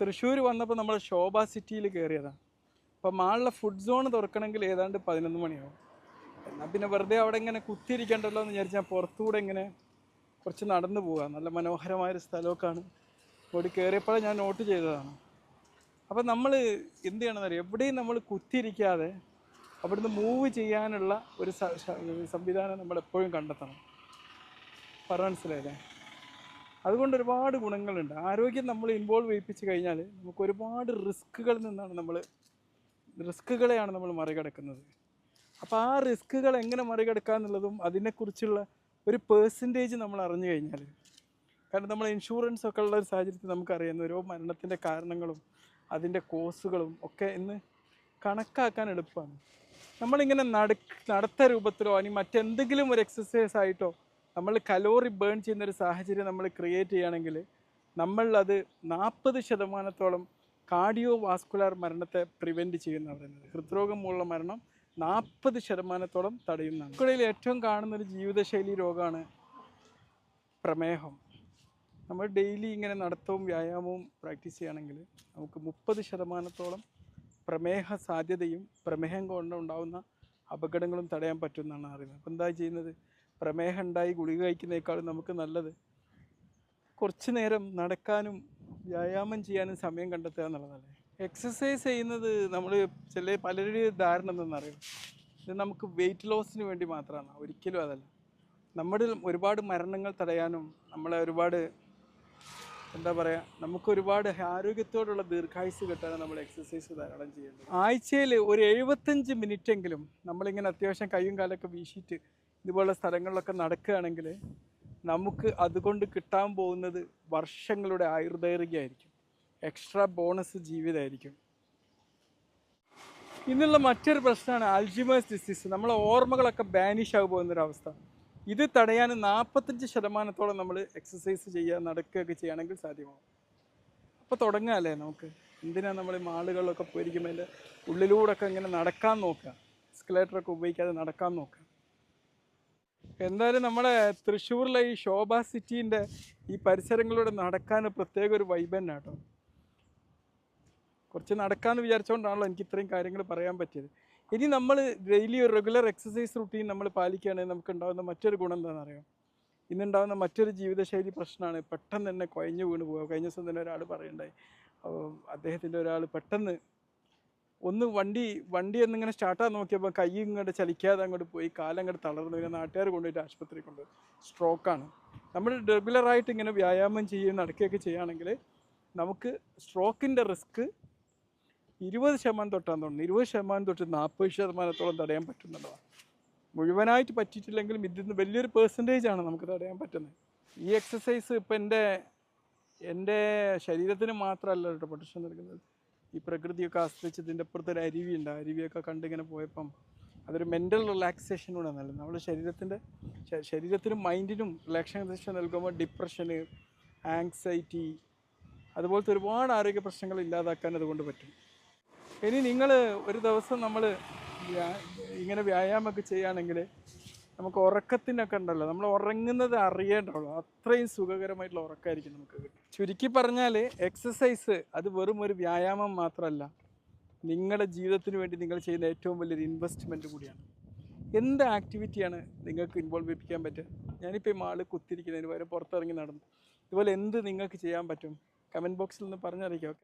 തൃശ്ശൂർ വന്നപ്പോൾ നമ്മൾ ശോഭ സിറ്റിയിൽ കയറിയതാണ് അപ്പോൾ മാളിലെ ഫുഡ് സോൺ തുറക്കണമെങ്കിൽ ഏതാണ്ട് പതിനൊന്ന് മണിയാവും. എന്നാൽ പിന്നെ വെറുതെ അവിടെ ഇങ്ങനെ കുത്തിയിരിക്കണ്ടല്ലോ എന്ന് വിചാരിച്ച് ഞാൻ പുറത്തുകൂടെ ഇങ്ങനെ കുറച്ച് നടന്നു പോകാം നല്ല മനോഹരമായൊരു സ്ഥലമൊക്കെയാണ്. ഇവിടെ കയറിയപ്പോഴേ ഞാൻ നോട്ട് ചെയ്തതാണ്. അപ്പം നമ്മൾ എന്ത് ചെയ്യണമെന്ന് അറിയാം എവിടെയും നമ്മൾ കുത്തിയിരിക്കാതെ അവിടുന്ന് മൂവ് ചെയ്യാനുള്ള ഒരു സംവിധാനം നമ്മൾ എപ്പോഴും കണ്ടെത്തണം. പറഞ്ഞ മനസ്സിലായില്ലേ? അതുകൊണ്ട് ഒരുപാട് ഗുണങ്ങളുണ്ട്. ആരോഗ്യം നമ്മൾ ഇൻവോൾവ് ചെയ്യിപ്പിച്ച് കഴിഞ്ഞാൽ നമുക്ക് ഒരുപാട് റിസ്ക്കുകളിൽ നിന്നാണ് നമ്മൾ റിസ്ക്കുകളെയാണ് നമ്മൾ മറികടക്കുന്നത്. അപ്പോൾ ആ റിസ്ക്കുകൾ എങ്ങനെ മറികടക്കുക എന്നുള്ളതും അതിനെക്കുറിച്ചുള്ള ഒരു പേഴ്സന്റേജ് നമ്മൾ അറിഞ്ഞു കഴിഞ്ഞാൽ കാരണം നമ്മൾ ഇൻഷുറൻസ് ഒക്കെ ഉള്ള ഒരു സാഹചര്യത്തിൽ നമുക്കറിയാം ഓരോ മരണത്തിന്റെ കാരണങ്ങളും അതിന്റെ കോസുകളും ഒക്കെ ഇന്ന് കണക്കാക്കാൻ എളുപ്പമാണ്. നമ്മളിങ്ങനെ നട നടത്ത രൂപത്തിലോ അല്ലെങ്കിൽ മറ്റെന്തെങ്കിലും ഒരു എക്സസൈസ് ആയിട്ടോ നമ്മൾ കലോറി ബേൺ ചെയ്യുന്ന ഒരു സാഹചര്യം നമ്മൾ ക്രിയേറ്റ് ചെയ്യുകയാണെങ്കിൽ നമ്മൾ അത് നാൽപ്പത് ശതമാനത്തോളം കാർഡിയോ വാസ്കുലാർ മരണത്തെ പ്രിവെന്റ് ചെയ്യുന്ന പറയുന്നത്. ഹൃദ്രോഗം മൂലമുള്ള മരണം നാൽപ്പത് ശതമാനത്തോളം തടയുന്നതാണ്. കുടയിൽ ഏറ്റവും കാണുന്നൊരു ജീവിതശൈലി രോഗമാണ് പ്രമേഹം. നമ്മൾ ഡെയിലി ഇങ്ങനെ നടത്തവും വ്യായാമവും പ്രാക്ടീസ് ചെയ്യുകയാണെങ്കിൽ നമുക്ക് മുപ്പത് ശതമാനത്തോളം പ്രമേഹ സാധ്യതയും പ്രമേഹം കൊണ്ട് ഉണ്ടാകുന്ന അപകടങ്ങളും തടയാൻ പറ്റുമെന്നാണ് അറിയുന്നത്. അപ്പോൾ എന്താ ചെയ്യുന്നത്? പ്രമേഹം ഉണ്ടായി ഗുളിക കഴിക്കുന്നതിനേക്കാളും നമുക്ക് നല്ലത്. കുറച്ച് നേരം നടക്കാനും വ്യായാമം ചെയ്യാനും സമയം കണ്ടെത്തുക എന്നുള്ളതല്ലേ? എക്സസൈസ് ചെയ്യുന്നത് നമ്മൾ ചില പലരുടെയും ധാരണ എന്തെന്നറിയാം ഇത് നമുക്ക് വെയിറ്റ് ലോസിന് വേണ്ടി മാത്രമാണ്. ഒരിക്കലും അതല്ല. നമ്മുടെ ഒരുപാട് മരണങ്ങൾ തടയാനും നമ്മളെ ഒരുപാട് എന്താ പറയുക നമുക്ക് ഒരുപാട് ആരോഗ്യത്തോടുള്ള ദീർഘായുസ് കിട്ടാനും നമ്മൾ എക്സസൈസ് ധാരാളം ചെയ്യേണ്ടത് ആഴ്ചയിൽ ഒരു എഴുപത്തഞ്ച് മിനിറ്റെങ്കിലും നമ്മളിങ്ങനെ അത്യാവശ്യം കൈയും കാലൊക്കെ വീശിയിട്ട് ഇതുപോലുള്ള സ്ഥലങ്ങളിലൊക്കെ നടക്കുകയാണെങ്കിൽ നമുക്ക് അതുകൊണ്ട് കിട്ടാൻ പോകുന്നത് വർഷങ്ങളുടെ ആയുർദൈർഘ്യമായിരിക്കും. Extra bonus ജീവിതമായിരിക്കും. ഇന്നുള്ള മറ്റൊരു പ്രശ്നമാണ് അൽജിമേഴ്സ് ഡിസീസ്. നമ്മളെ ഓർമ്മകളൊക്കെ ബാനിഷ് ആകു പോകുന്നൊരവസ്ഥ ഇത് തടയാൻ നാൽപ്പത്തഞ്ച് ശതമാനത്തോളം നമ്മൾ എക്സസൈസ് ചെയ്യുക നടക്കുകയൊക്കെ ചെയ്യുകയാണെങ്കിൽ സാധ്യമാവും. അപ്പോൾ തുടങ്ങാമല്ലേ നമുക്ക്? എന്തിനാണ് നമ്മൾ ഈ മാളുകളിലൊക്കെ പോയിരിക്കുമ്പോൾ ഉള്ളിലൂടെ ഒക്കെ ഇങ്ങനെ നടക്കാൻ നോക്കുക? എസ്കലേറ്ററൊക്കെ ഉപയോഗിക്കാതെ നടക്കാൻ നോക്കുക. എന്തായാലും നമ്മുടെ തൃശ്ശൂരിലെ ഈ ശോഭ സിറ്റീന്റെ ഈ പരിസരങ്ങളിലൂടെ നടക്കാൻ പ്രത്യേക ഒരു വൈബ് തന്നെ കേട്ടോ. കുറച്ച് നടക്കാമെന്ന് വിചാരിച്ചുകൊണ്ടാണല്ലോ എനിക്ക് ഇത്രയും കാര്യങ്ങൾ പറയാൻ പറ്റിയത്. ഇനി നമ്മൾ ഡെയിലി ഒരു റെഗുലർ എക്സസൈസ് റുട്ടീൻ നമ്മൾ പാലിക്കുകയാണെങ്കിൽ നമുക്ക് ഉണ്ടാകുന്ന മറ്റൊരു ഗുണം എന്താണെന്ന് അറിയാം? ഇന്നുണ്ടാകുന്ന മറ്റൊരു ജീവിതശൈലി പ്രശ്നമാണ്. പെട്ടെന്ന് തന്നെ കുഴഞ്ഞു വീണ് പോകുക കഴിഞ്ഞ ദിവസം തന്നെ ഒരാൾ പറയണ്ടായി. അപ്പോൾ അദ്ദേഹത്തിന്റെ ഒരാൾ പെട്ടെന്ന് ഒന്ന് വണ്ടി വണ്ടി എന്നിങ്ങനെ സ്റ്റാർട്ടാകാൻ നോക്കിയപ്പോൾ കൈ ഇങ്ങോട്ട് ചലിക്കാതെ അങ്ങോട്ട് പോയി കാലം അങ്ങോട്ട് തളർന്നു. പിന്നെ നാട്ടുകാർ കൊണ്ടുപോയിട്ട് ആശുപത്രി കൊണ്ട് സ്ട്രോക്കാണ് നമ്മൾ റെഗുലറായിട്ട് ഇങ്ങനെ വ്യായാമം ചെയ്യുകയും നടക്കുകയൊക്കെ ചെയ്യുകയാണെങ്കിൽ നമുക്ക് സ്ട്രോക്കിന്റെ റിസ്ക് ഇരുപത് ശതമാനം തൊട്ടാന്ന് തോന്നുന്നു ഇരുപത് ശതമാനം തൊട്ട് നാൽപ്പത് ശതമാനത്തോളം തടയാൻ പറ്റുന്നുള്ളതാണ് മുഴുവനായിട്ട് പറ്റിയിട്ടില്ലെങ്കിലും ഇതിൽ നിന്ന് വലിയൊരു പെർസെന്റേജ് ആണ് നമുക്ക് തടയാൻ പറ്റുന്നത്. ഈ എക്സസൈസ് ഇപ്പം എന്റെ എന്റെ ശരീരത്തിന് മാത്രമല്ല കേട്ടോ പ്രൊട്ടക്ഷൻ നൽകുന്നത്. ഈ പ്രകൃതിയൊക്കെ ആസ്വദിച്ച് ഇതിന്റെ അപ്പുറത്ത് ഒരു അരുവിയുണ്ട്. അരുവിയൊക്കെ കണ്ടിങ്ങനെ പോയപ്പം അതൊരു മെന്റൽ റിലാക്സേഷൻ കൂടെ നൽകുന്നത് നമ്മുടെ ശരീരത്തിന്റെ ശരീരത്തിനും മൈൻഡിനും റിലാക്സേഷൻ നൽകുമ്പോൾ ഡിപ്രഷന് ആങ്സൈറ്റി അതുപോലത്തെ ഒരുപാട് ആരോഗ്യ പ്രശ്നങ്ങൾ ഇല്ലാതാക്കാൻ അതുകൊണ്ട് പറ്റും. ഇനി നിങ്ങൾ ഒരു ദിവസം നമ്മൾ ഇങ്ങനെ വ്യായാമമൊക്കെ ചെയ്യുകയാണെങ്കിൽ നമുക്ക് ഉറക്കത്തിനൊക്കെ ഉണ്ടല്ലോ. നമ്മൾ ഉറങ്ങുന്നത് അറിയേണ്ടല്ലോ അത്രയും സുഖകരമായിട്ടുള്ള ഉറക്കമായിരിക്കും നമുക്ക് ചുരുക്കി പറഞ്ഞാൽ എക്സസൈസ് അത് വെറും ഒരു വ്യായാമം മാത്രമല്ല. നിങ്ങളുടെ ജീവിതത്തിന് വേണ്ടി നിങ്ങൾ ചെയ്യുന്ന ഏറ്റവും വലിയൊരു ഇൻവെസ്റ്റ്മെന്റ് കൂടിയാണ്. എന്ത് ആക്ടിവിറ്റിയാണ് നിങ്ങൾക്ക് ഇൻവോൾവ് ചെയ്യിപ്പിക്കാൻ പറ്റുക? ഞാനിപ്പോൾ ഈ മാൾ കുത്തിരിക്കുന്നതിന് പകരം പുറത്തിറങ്ങി നടന്നു. ഇതുപോലെ എന്ത് നിങ്ങൾക്ക് ചെയ്യാൻ പറ്റും? കമന്റ് ബോക്സിൽ നിന്ന് പറഞ്ഞറിയിക്കാം.